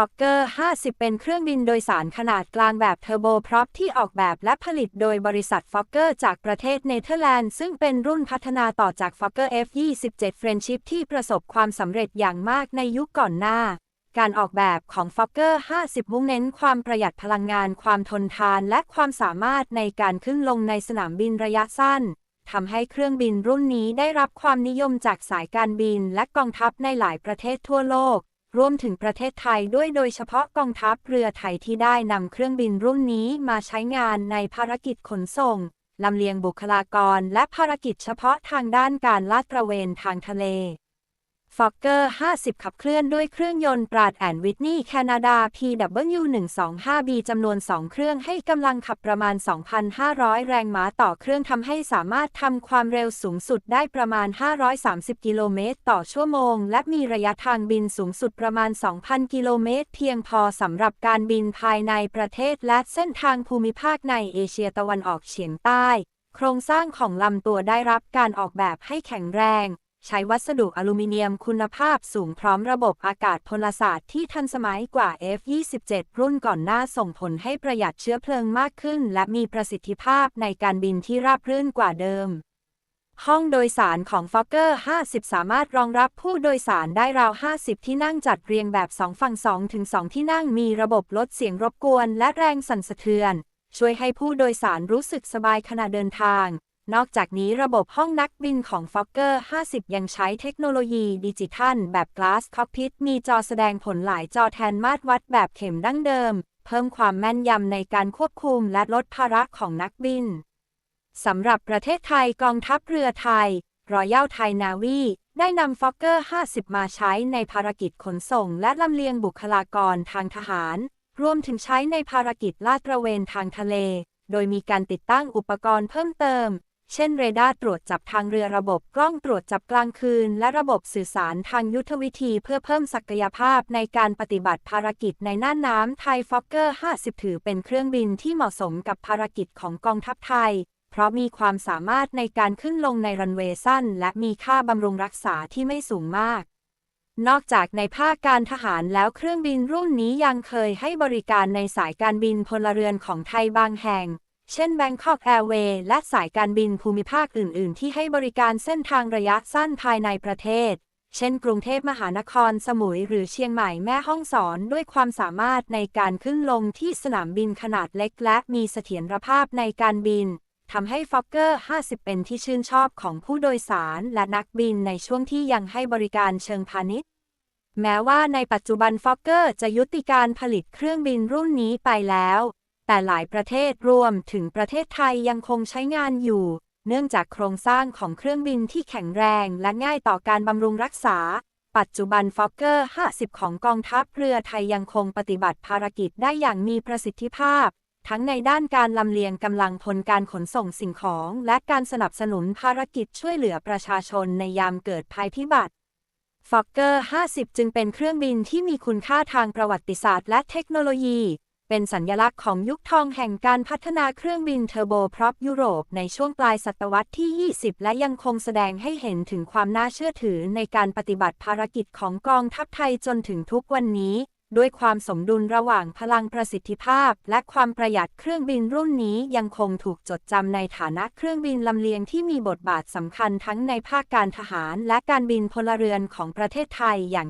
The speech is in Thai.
ฟอกเกอร์50 เป็นเครื่องบินโดยสารขนาดกลางแบบเทอร์โบพร็อพที่ออกแบบและผลิตโดยบริษัทฟอกเกอร์จากประเทศเนเธอร์แลนด์ ซึ่งเป็นรุ่นพัฒนาต่อจากฟอกเกอร์ F27 Friendship ที่ประสบความสำเร็จอย่างมากในยุคก่อนหน้า การออกแบบของฟอกเกอร์50 มุ่งเน้นความประหยัดพลังงาน ความทนทาน และความสามารถในการขึ้นลงในสนามบินระยะสั้นทำให้เครื่องบินรุ่นนี้ได้รับความนิยมจากสายการบินและกองทัพในหลายประเทศทั่วโลก รวมถึงประเทศไทยด้วยโดยเฉพาะกองทัพเรือไทยที่ได้นำเครื่องบินรุ่นนี้มาใช้งานในภารกิจขนส่งลำเลียงบุคลากรและภารกิจเฉพาะทางด้านการลาดตระเวนทางทะเล ฟอกเกอร์ 50 ขับเคลื่อนด้วยเครื่องยนต์ปราดแอนวิทนีย์แคนาดา PW125B จำนวน 2 เครื่องให้กำลังขับประมาณ 2,500 แรงม้าต่อเครื่องทำให้สามารถทำความเร็วสูงสุดได้ประมาณ 530 กิโลเมตรต่อชั่วโมง และมีระยะทางบินสูงสุดประมาณ 2,000 กิโลเมตร เพียงพอสำหรับการบินภายในประเทศและเส้นทางภูมิภาคในเอเชียตะวันออกเฉียงใต้ โครงสร้างของลำตัวได้รับการออกแบบให้แข็งแรง ใช้วัสดุอลูมิเนียมคุณภาพสูงพร้อมระบบอากาศพลศาสตร์ที่ทันสมัยกว่า F27 รุ่นก่อนหน้าส่งผลให้ประหยัดเชื้อเพลิงมากขึ้น และมีประสิทธิภาพในการบินที่ราบรื่นกว่าเดิม ห้องโดยสารของ Fokker 50 สามารถรองรับผู้โดยสารได้ราว 50 ที่นั่งจัดเรียงแบบ 2 ฝั่ง 2 ถึง 2 ที่นั่งมีระบบลดเสียงรบกวน และแรงสั่นสะเทือน ช่วยให้ผู้โดยสารรู้สึกสบายขณะเดินทาง นอกจากนี้ระบบห้องนักบินของ Fokker 50 ยังใช้เทคโนโลยีดิจิทัล แบบ Glass Cockpit มีจอแสดงผลหลายจอแทนมาตรวัดแบบเข็มดั้งเดิม เพิ่มความแม่นยำในการควบคุมและลดภาระของนักบิน สำหรับประเทศไทยกองทัพเรือไทยรอยัลไทยนาวีได้นำ Fokker 50 มาใช้ในภารกิจขนส่ง และลำเลียงบุคลากรทางทหาร รวมถึงใช้ในภารกิจลาดตระเวนทางทะเล โดยมีการติดตั้งอุปกรณ์เพิ่มเติม เช่นเรดาร์ตรวจจับทางเรือระบบกล้องตรวจจับกลางคืน และระบบสื่อสารทางยุทธวิธีเพื่อเพิ่มศักยภาพในการปฏิบัติภารกิจในน่านน้ำไทยฟอกเกอร์ 50 ถือเป็นเครื่องบินที่เหมาะสมกับภารกิจของกองทัพไทย เพราะมีความสามารถในการขึ้นลงในรันเวย์สั้น และมีค่าบำรุงรักษาที่ไม่สูงมาก นอกจากในภาคการทหารแล้วเครื่องบินรุ่นนี้ยังเคยให้บริการในสายการบินพลเรือนของไทยบางแห่ง เช่น Bangkok Airways และสายการบินภูมิภาคอื่น ๆ ที่ให้บริการเส้นทางระยะสั้นภายในประเทศ เช่น กรุงเทพมหานคร สมุย หรือเชียงใหม่แม่ห้องสอน ด้วยความสามารถในการขึ้นลงที่สนามบินขนาดเล็ก และมีเสถียรภาพในการบินทำให้ฟอกเกอร์ 50 เป็นที่ชื่นชอบของผู้โดยสารและนักบินในช่วงที่ยังให้บริการเชิงพาณิชย์ แม้ว่าในปัจจุบันฟอกเกอร์จะยุติการผลิตเครื่องบินรุ่นนี้ไปแล้ว แต่หลายประเทศรวมถึงประเทศไทยยังคงใช้งานอยู่ เนื่องจากโครงสร้างของเครื่องบินที่แข็งแรงและง่ายต่อการบำรุงรักษา ปัจจุบันฟอกเกอร์ 50 ของกองทัพเรือไทยยังคงปฏิบัติภารกิจได้อย่างมีประสิทธิภาพ ทั้งในด้านการลำเลียงกำลังพลการขนส่งสิ่งของ และการสนับสนุนภารกิจช่วยเหลือประชาชนในยามเกิดภัยพิบัติฟอกเกอร์ 50 จึงเป็นเครื่องบินที่มีคุณค่าทางประวัติศาสตร์และเทคโนโลยี เป็นสัญลักษณ์ของยุคทองแห่งการพัฒนาเครื่องบินเทอร์โบพร็อปยุโรปในช่วงปลายศตวรรษที่ 20 และยังคงแสดงให้เห็นถึงความน่าเชื่อถือในการปฏิบัติภารกิจของกองทัพไทยจนถึงทุกวันนี้ ด้วยความสมดุลระหว่างพลังประสิทธิภาพ และความประหยัดเครื่องบินรุ่นนี้ยังคงถูกจดจำในฐานะเครื่องบินลำเลียงที่มีบทบาทสำคัญทั้งในภาคการทหาร และการบินพลเรือนของประเทศไทยอย่าง